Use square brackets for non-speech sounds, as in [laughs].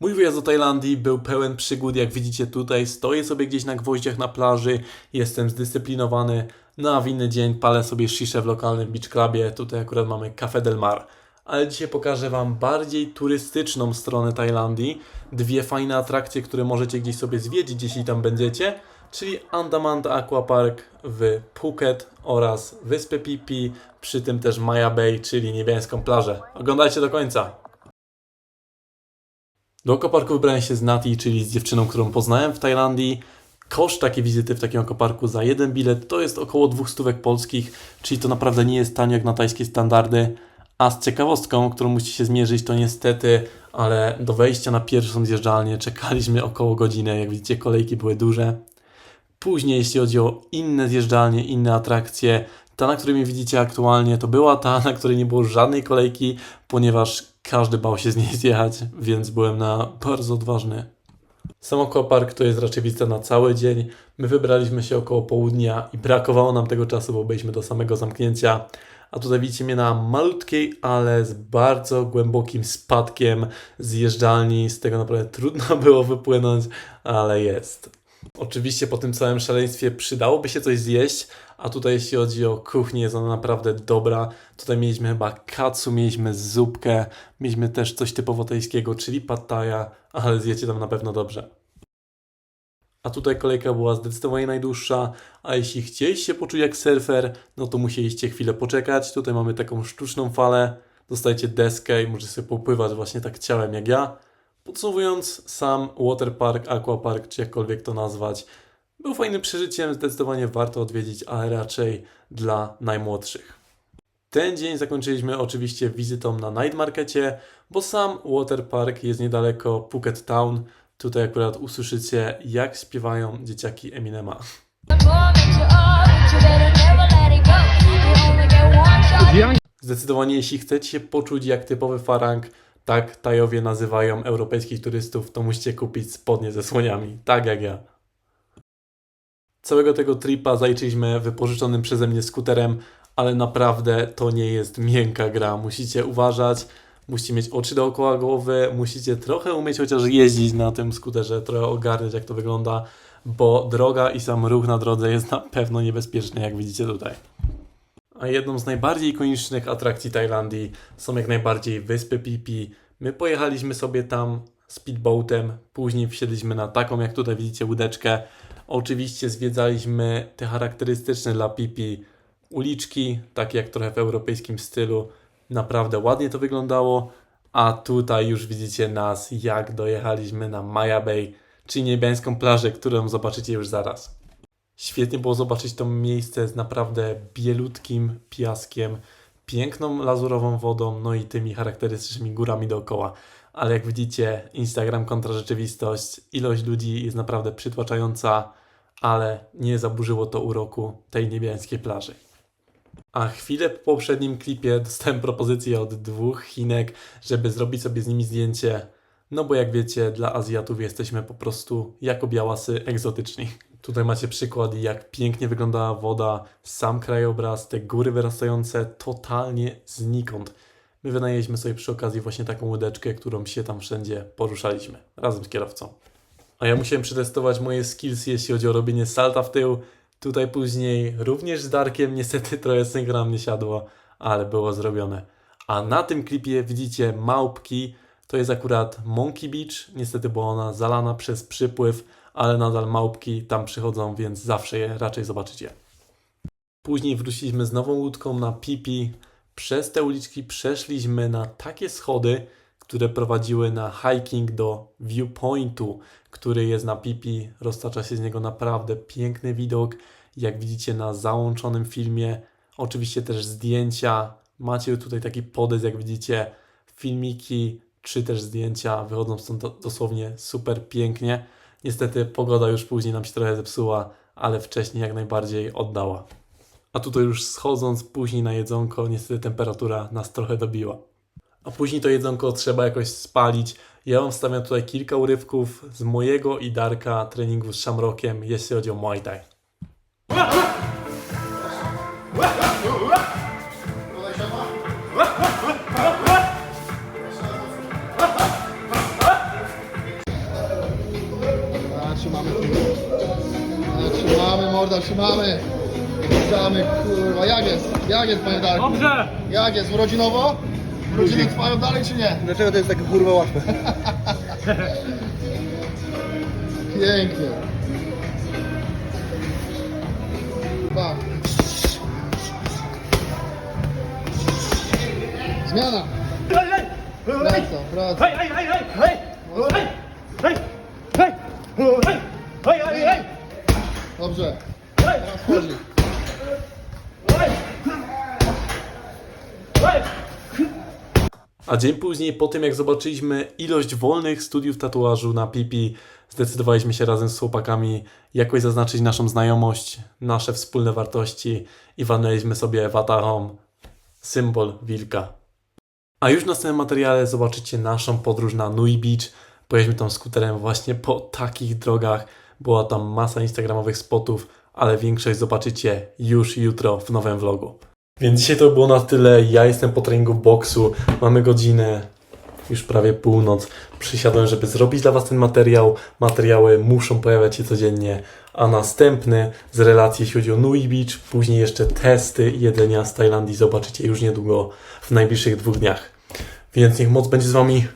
Mój wyjazd do Tajlandii był pełen przygód, jak widzicie tutaj. Stoję sobie gdzieś na gwoździach na plaży, jestem zdyscyplinowany. No a w inny dzień palę sobie sziszę w lokalnym beach clubie. Tutaj akurat mamy Café del Mar. Ale dzisiaj pokażę Wam bardziej turystyczną stronę Tajlandii. Dwie fajne atrakcje, które możecie gdzieś sobie zwiedzić, jeśli tam będziecie. Czyli Andamant Aqua Park w Phuket oraz Wyspę Pipi, przy tym też Maya Bay, czyli niebieską plażę. Oglądajcie do końca. Do ekoparku wybrałem się z Nati, czyli z dziewczyną, którą poznałem w Tajlandii. Koszt takiej wizyty w takim ekoparku za jeden bilet to jest około 200 stówek polskich, czyli to naprawdę nie jest tanio jak na tajskie standardy. A z ciekawostką, którą musicie się zmierzyć, to niestety, ale do wejścia na pierwszą zjeżdżalnię czekaliśmy około godziny. Jak widzicie, kolejki były duże. Później, jeśli chodzi o inne zjeżdżalnie, inne atrakcje, ta, na której mnie widzicie aktualnie, to była ta, na której nie było żadnej kolejki, ponieważ każdy bał się z niej zjechać, więc byłem na bardzo odważny. Sam Aquapark to jest raczej wizyta na cały dzień. My wybraliśmy się około południa i brakowało nam tego czasu, bo byliśmy do samego zamknięcia. A tutaj widzicie mnie na malutkiej, ale z bardzo głębokim spadkiem zjeżdżalni. Z tego naprawdę trudno [laughs] było wypłynąć, ale jest. Oczywiście po tym całym szaleństwie przydałoby się coś zjeść, a tutaj jeśli chodzi o kuchnię jest ona naprawdę dobra. Tutaj mieliśmy chyba katsu, mieliśmy zupkę, mieliśmy też coś typowo tajskiego, czyli pattaja, ale zjecie tam na pewno dobrze. A tutaj kolejka była zdecydowanie najdłuższa, a jeśli chcieliście poczuć jak surfer, no to musieliście chwilę poczekać. Tutaj mamy taką sztuczną falę, dostajecie deskę i możecie sobie popływać właśnie tak ciałem jak ja. Podsumowując, sam waterpark, aquapark, czy jakkolwiek to nazwać, był fajnym przeżyciem, zdecydowanie warto odwiedzić, ale raczej dla najmłodszych. Ten dzień zakończyliśmy oczywiście wizytą na night markecie, bo sam waterpark jest niedaleko Phuket Town. Tutaj akurat usłyszycie, jak śpiewają dzieciaki Eminema. Zdecydowanie, jeśli chcecie poczuć jak typowy farang, tak Tajowie nazywają europejskich turystów, to musicie kupić spodnie ze słoniami, tak jak ja. Całego tego tripa zaliczyliśmy wypożyczonym przeze mnie skuterem, ale naprawdę to nie jest miękka gra. Musicie uważać, musicie mieć oczy dookoła głowy, musicie trochę umieć chociaż jeździć na tym skuterze, trochę ogarniać jak to wygląda, bo droga i sam ruch na drodze jest na pewno niebezpieczny, jak widzicie tutaj. A jedną z najbardziej ikonicznych atrakcji Tajlandii są jak najbardziej wyspy Pipi. My pojechaliśmy sobie tam speedboatem, później wsiedliśmy na taką, jak tutaj widzicie, łódeczkę. Oczywiście zwiedzaliśmy te charakterystyczne dla Pipi uliczki, takie jak trochę w europejskim stylu. Naprawdę ładnie to wyglądało. A tutaj już widzicie nas, jak dojechaliśmy na Maya Bay, czyli niebiańską plażę, którą zobaczycie już zaraz. Świetnie było zobaczyć to miejsce z naprawdę bielutkim piaskiem, piękną lazurową wodą, no i tymi charakterystycznymi górami dookoła. Ale jak widzicie, Instagram kontra rzeczywistość, ilość ludzi jest naprawdę przytłaczająca, ale nie zaburzyło to uroku tej niebiańskiej plaży. A chwilę po poprzednim klipie dostałem propozycję od dwóch Chinek, żeby zrobić sobie z nimi zdjęcie. No bo jak wiecie, dla Azjatów jesteśmy po prostu jako białasy egzotyczni. Tutaj macie przykład, jak pięknie wyglądała woda, sam krajobraz, te góry wyrastające totalnie znikąd. My wynajęliśmy sobie przy okazji właśnie taką łódeczkę, którą się tam wszędzie poruszaliśmy, razem z kierowcą. A ja musiałem przetestować moje skills, jeśli chodzi o robienie salta w tył. Tutaj później również z Darkiem, niestety trochę synchron nie siadło, ale było zrobione. A na tym klipie widzicie małpki, to jest akurat Monkey Beach, niestety była ona zalana przez przypływ, ale nadal małpki tam przychodzą, więc zawsze je raczej zobaczycie. Później wróciliśmy z nową łódką na Pipi. Przez te uliczki przeszliśmy na takie schody, które prowadziły na hiking do viewpointu, który jest na Pipi. Roztacza się z niego naprawdę piękny widok, jak widzicie na załączonym filmie. Oczywiście też zdjęcia. Macie tutaj taki podest, jak widzicie, filmiki czy też zdjęcia. Wychodzą stąd do- dosłownie super pięknie. Niestety pogoda już później nam się trochę zepsuła, ale wcześniej jak najbardziej oddała. A tutaj już schodząc później na jedzonko, niestety temperatura nas trochę dobiła. A później to jedzonko trzeba jakoś spalić. Ja wam wstawiam tutaj kilka urywków z mojego i Darka treningu z Shamrockiem, jeśli chodzi o Muay Thai. Morda, trzymamy. Trzymamy, kurwa. Jak jest? Jak jest, panie Darku? Dobrze! Jak jest? Urodzinowo? Urodziny trwają dalej, czy nie? Dlaczego to jest takie kurwa łatwe? [laughs] Pięknie. Dwa. Zmiana. Hej, hej! Wraca, wraca. Hej, hej, hej, hej! Hej! Hej! Hej! Hej! Hej! Hej, hej, hej! Dobrze. Teraz! Hej! A dzień później, po tym jak zobaczyliśmy ilość wolnych studiów tatuażu na Pipi, zdecydowaliśmy się razem z chłopakami jakoś zaznaczyć naszą znajomość, nasze wspólne wartości i walnęliśmy sobie watahą symbol wilka. A już w następnym materiale zobaczycie naszą podróż na Nui Beach. Pojechaliśmy tam skuterem właśnie po takich drogach. Była tam masa instagramowych spotów, ale większość zobaczycie już jutro w nowym vlogu. Więc dzisiaj to było na tyle. Ja jestem po treningu boksu. Mamy godzinę, już prawie północ. Przysiadłem, żeby zrobić dla Was ten materiał. Materiały muszą pojawiać się codziennie. A następny z relacji, jeśli chodzi o Nui Beach, później jeszcze testy jedzenia z Tajlandii zobaczycie już niedługo w najbliższych dwóch dniach. Więc niech moc będzie z Wami.